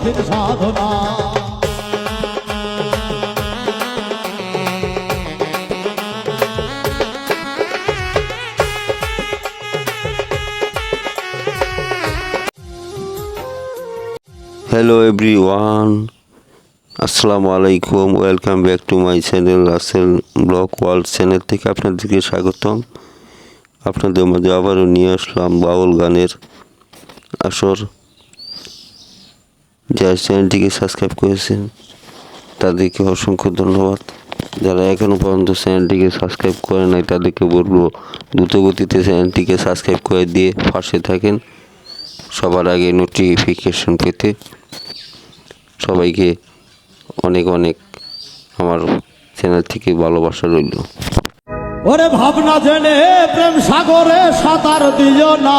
কঠিন সাধনা। Hello everyone আসসালামু আলাইকুম। Welcome back to my channel Rasel blog world channel থেকে আপনাদেরকে স্বাগতম। আপনাদের মাঝে আবারও নিয়ে আসলাম বাউল গানের আসর। যারা চ্যানেলটিকে সাবস্ক্রাইব করেছেন, তাদেরকে অসংখ্য ধন্যবাদ। যারা এখনও পর্যন্ত চ্যানেলটিকে সাবস্ক্রাইব করে নাই, তাদেরকে বলব দ্রুত গতিতে চ্যানেলটিকে সাবস্ক্রাইব করে দিয়ে পাশে থাকেন। সবার আগে নোটিফিকেশন পেতে। সবাইকে অনেক অনেক আমার চ্যানেল থেকে ভালোবাসা রইল। ওরে ভাবনা জেনে প্রেম সাগরে সাঁতার দিও না।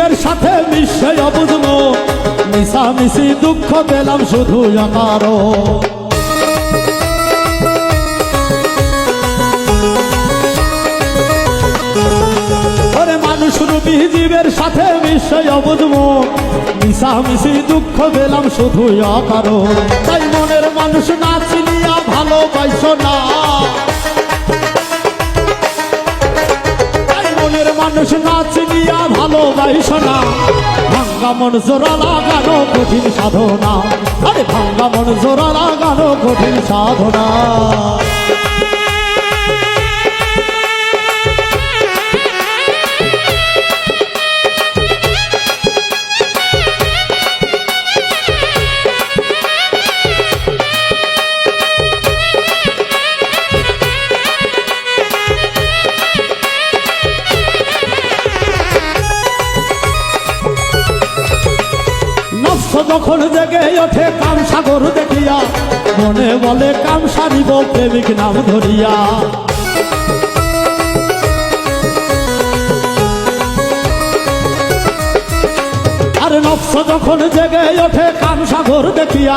জীবের সাথে মিশে অবুঝলো মিশামিশি দুঃখ পেলাম শুধু আমারও। ওরে রূপী জীবের সাথে অবুঝবো। মিশামিশি দুঃখ পেলাম শুধু অকারো তাই মনের মানুষ না চিনিয়া ভালোবাসো না। তাই মনের মানুষ না চিনিয়া ভালোবাসো না ভাঙ্গা মন জোড়া লাগানো কঠিন সাধনা। আরে ভাঙ্গা মন জোড়া লাগানো কঠিন সাধনা। যখন জেগে ওঠে কাম সাগর দেখিয়া, মনে বলে, কাম সারিব প্রেমিক নাম ধরিয়া। আর নফস যখন জেগে ওঠে কাম সাগর দেখিয়া,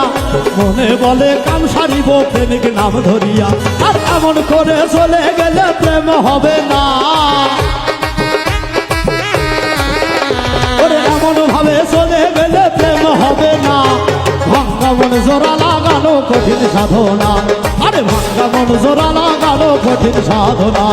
মনে বলে, কাম সারিব প্রেমিক নাম ধরিয়া। আর এমন করে চলে গেলে প্রেম হবে না। হবে না। ভাঙ্গা মন জোড়া লাগানো কঠিন সাধনা। আরে ভাঙ্গা মন জোড়া লাগানো কঠিন সাধনা।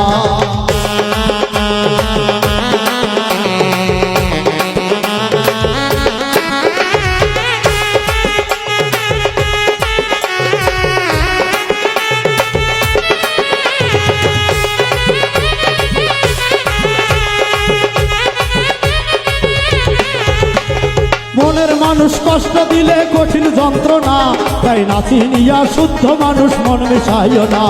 কষ্ট দিলে কঠিন যন্ত্রণা, তাই নাচি নিয়া শুদ্ধ মানুষ মন মিশাইও না।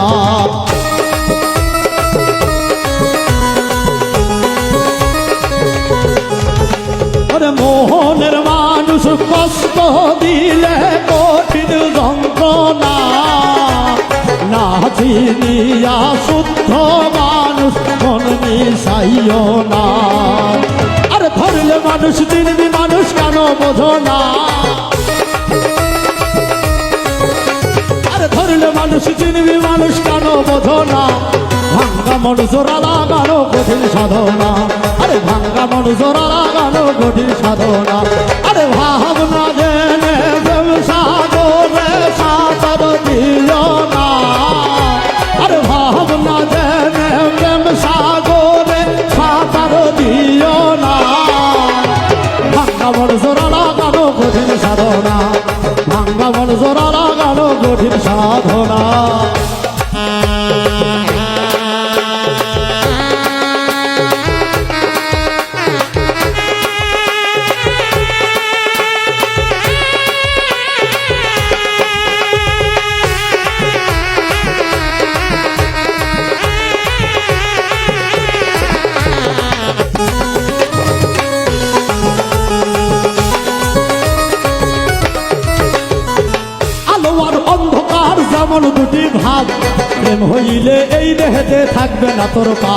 মোহনের মানুষ কষ্ট দিলে কঠিন যন্ত্রণা, নাচি নিয়া শুদ্ধ মানুষ মন মিশাইও না। মানুষ দিনবি মানুষ কেন বোঝো না? মানুষ চিনবি মানুষ কেন বোঝো না? ভাঙ্গা মন জোড়া লাগানো কঠিন সাধনা। আরে ভাঙ্গা মন জোড়া লাগানো কঠিন সাধনা। সাধনা ভাঙ্গা মন জোড়া লাগালো কঠিন সাধনা। প্রেম হইলে এই দেহেতে থাকবে না তোর পা।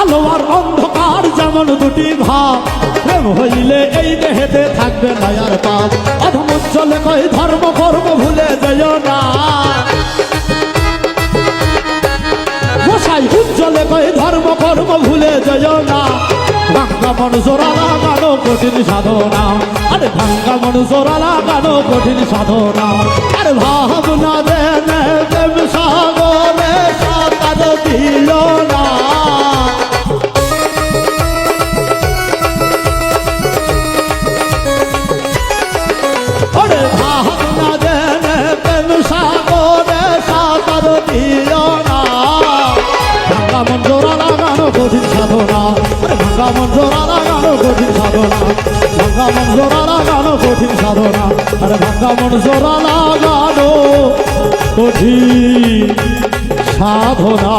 আলো অন্ধকার যেমন দুটি ভাব প্রেম হইলে এই দেহেতে থাকবে না আর পাপ অধমুজ্জ্বলে কই ধর্ম, কর্ম ভুলে যেও না। মশাই উজ্জ্বলে কই ধর্ম, কর্ম ভুলে যেও না। মন জোড়া লাগানো কঠিন সাধনা। আরে ভাঙ্গা মন জোড়া লাগানো কঠিন সাধনা। আরে ভাবনা দেনে প্রেম সাগরে সাঁতার দিল না। ভাবনা দেনে সাধনা। ভাঙ্গা মন জোড়া লাগানো কঠিন সাধনা আরে ভাঙ্গা মন জোড়া লাগানো কঠিন সাধনা